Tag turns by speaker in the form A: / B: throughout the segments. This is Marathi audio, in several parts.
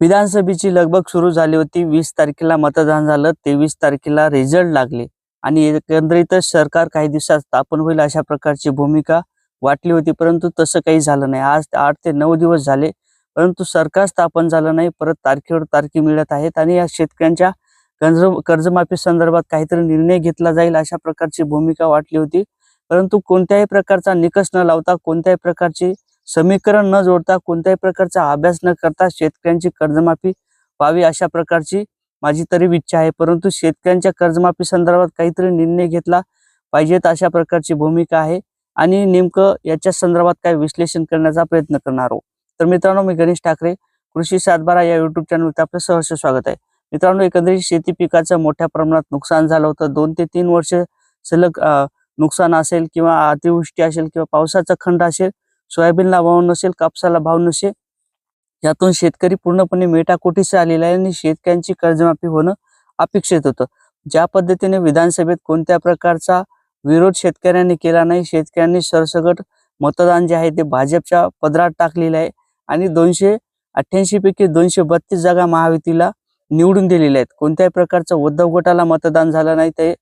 A: विधानसभेची लगबग सुरू झाली होती. वीस तारखेला मतदान झालं. तेवीस तारखेला रिझल्ट लागले. आणि एकंदरीतच सरकार काही दिवसात स्थापन होईल अशा प्रकारची भूमिका वाटली होती. परंतु तसं काही झालं नाही. आज आठ ते नऊ दिवस झाले. परंतु सरकार स्थापन झालं नाही. परत तारखेवर तारखे मिळत आहेत. आणि या शेतकऱ्यांच्या कर्ज कर्जमाफी संदर्भात काहीतरी निर्णय घेतला जाईल अशा प्रकारची भूमिका वाटली होती. परंतु कोणत्याही प्रकारचा निकष न लावता कोणत्याही प्रकारची समीकरण न जोडता कोणत्याही प्रकारचा अभ्यास न करता शेतकऱ्यांची कर्जमाफी व्हावी अशा प्रकारची माझी तरी इच्छा आहे. परंतु शेतकऱ्यांच्या कर्जमाफी संदर्भात काहीतरी निर्णय घेतला पाहिजेत अशा प्रकारची भूमिका आहे आणि नेमकं याच्या संदर्भात काय विश्लेषण करण्याचा प्रयत्न करणार आहोत. तर मित्रांनो मी गणेश ठाकरे कृषी सातबारा या युट्यूब चॅनलवरती आपलं सहर्ष स्वागत आहे. मित्रांनो एकंदरीत शेती पिकाचं मोठ्या प्रमाणात नुकसान झालं होतं. दोन ते तीन वर्ष सलग नुकसान असेल किंवा अतिवृष्टी असेल किंवा पावसाचा खंड असेल सोयाबीनला भाव नसेल कापसाला भाव नसेल यातून शेतकरी पूर्णपणे मेटाकोटीस आलेला आहे आणि शेतकऱ्यांची कर्जमाफी होणं अपेक्षित होतं. ज्या पद्धतीने विधानसभेत कोणत्या प्रकारचा विरोध शेतकऱ्यांनी केला नाही शेतकऱ्यांनी सरसगट मतदान जे आहे ते भाजपच्या पदरात टाकलेलं आहे आणि दोनशे अठ्ठ्याऐंशी पैकी दोनशे बत्तीस जागा महायुतीला निवडून दिलेल्या आहेत. कोणत्याही प्रकारचं उद्धव गटाला मतदान झालं नाही ते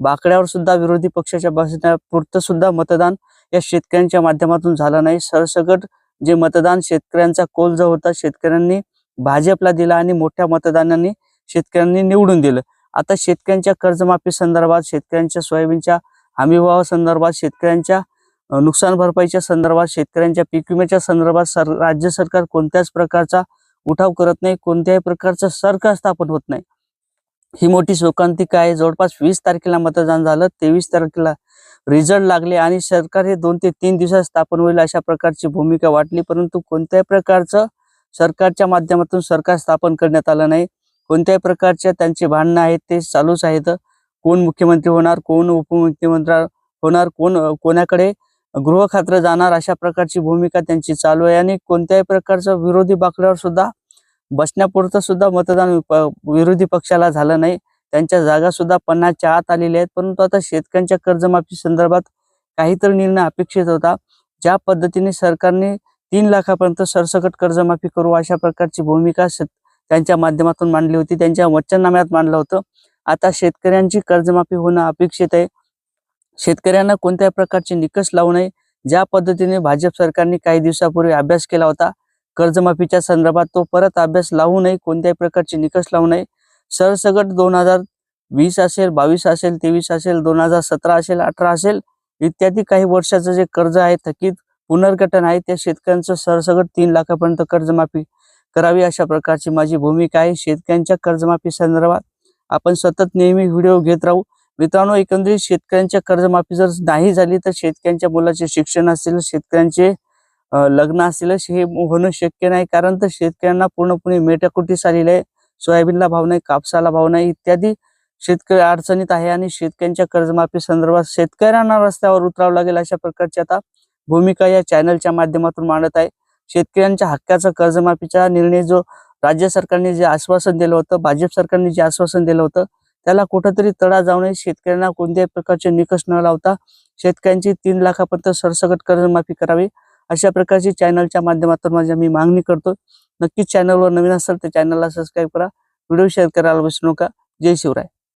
A: बाकड्यावर सुद्धा विरोधी पक्षाच्या बसण्यापुरतं सुद्धा मतदान या शेतकऱ्यांच्या माध्यमातून झालं नाही. सरसगट जे मतदान शेतकऱ्यांचा कोल जो होता शेतकऱ्यांनी भाजपला दिला आणि मोठ्या मतदानाने शेतकऱ्यांनी निवडून दिलं. आता शेतकऱ्यांच्या कर्जमाफी संदर्भात शेतकऱ्यांच्या सोयाबीनच्या हमीभावा संदर्भात शेतकऱ्यांच्या नुकसान भरपाईच्या संदर्भात शेतकऱ्यांच्या पीक विम्याच्या संदर्भात सर राज्य सरकार कोणत्याच प्रकारचा उठाव करत नाही कोणत्याही प्रकारचं सरकार स्थापन होत नाही. ही मोठी शोकांतिका आहे जवळपास वीस तारखेला मतदान झालं. तेवीस तारखेला रिझल्ट लागले आणि सरकार हे दोन ते तीन दिवसात स्थापन होईल अशा प्रकारची भूमिका वाटली. परंतु कोणत्याही प्रकारचं सरकारच्या माध्यमातून सरकार स्थापन करण्यात आलं नाही. कोणत्याही प्रकारच्या त्यांचे भांडणं आहेत ते चालूच आहेत. कोण मुख्यमंत्री होणार कोण उपमुख्यमंत्री होणार कोण कोणाकडे गृह खात्र जाणार अशा प्रकारची भूमिका त्यांची चालू आहे. आणि कोणत्याही प्रकारचं विरोधी बाकड्यावर सुद्धा बसण्यापुरतं सुद्धा मतदान विरोधी पक्षाला झालं नाही. त्यांच्या जागा सुद्धा पन्नासच्या आत आलेल्या आहेत. परंतु आता शेतकऱ्यांच्या कर्जमाफी संदर्भात काहीतरी निर्णय अपेक्षित होता. ज्या पद्धतीने सरकारने तीन लाखापर्यंत सरसकट कर्जमाफी करू अशा प्रकारची भूमिका त्यांच्या माध्यमातून मांडली होती. त्यांच्या वचननाम्यात मांडलं होतं. आता शेतकऱ्यांची कर्जमाफी होणं अपेक्षित आहे. शेतकऱ्यांना कोणत्याही प्रकारचे निकष लावू नये. ज्या पद्धतीने भाजप सरकारने काही दिवसापूर्वी अभ्यास केला होता कर्जमाफीच्या संदर्भात तो परत अभ्यास लावू नये कोणत्याही प्रकारचे निकष लावू नये. सरसगट दोन हजार वीस असेल बावीस असेल तेवीस असेल दोन हजार सतरा असेल अठरा असेल इत्यादी काही वर्षाचं जे कर्ज आहे थकीत पुनर्गठन आहे त्या शेतकऱ्यांचं सरसगट तीन लाखापर्यंत कर्जमाफी करावी अशा प्रकारची माझी भूमिका आहे. शेतकऱ्यांच्या कर्जमाफी संदर्भात आपण सतत नेहमी व्हिडिओ घेत राहू. मित्रांनो एकंदरीत शेतकऱ्यांच्या कर्जमाफी जर नाही झाली तर शेतकऱ्यांच्या मुलाचे शिक्षण असेल शेतकऱ्यांचे लग्न असेलच हे होणं शक्य नाही. कारण तर शेतकऱ्यांना पूर्णपणे मेटाकुटीस आलेले आहे. सोयाबीनला भाव नाही कापसाला भाव नाही इत्यादी शेतकरी अडचणीत आहे आणि शेतकऱ्यांच्या कर्जमाफी संदर्भात शेतकऱ्यांना रस्त्यावर उतरावं लागेल अशा प्रकारची आता भूमिका या चॅनलच्या माध्यमातून मांडत आहे. शेतकऱ्यांच्या हक्काचा कर्जमाफीचा निर्णय जो राज्य सरकारने जे आश्वासन दिलं होतं भाजप सरकारने जे आश्वासन दिलं होतं त्याला कुठंतरी तडा जाऊ नये. शेतकऱ्यांना कोणत्याही प्रकारचे निकष न लावता शेतकऱ्यांची तीन लाखापर्यंत सरसकट कर्जमाफी करावी. अशा प्रकारची चॅनलच्या माध्यमातून माझ्या मी मागणी करतो नक्कीच चॅनलवर नवीन असेल तर चॅनलला सबस्क्राईब करा. व्हिडिओ शेअर करायला विसरू नका. जय शिवराय.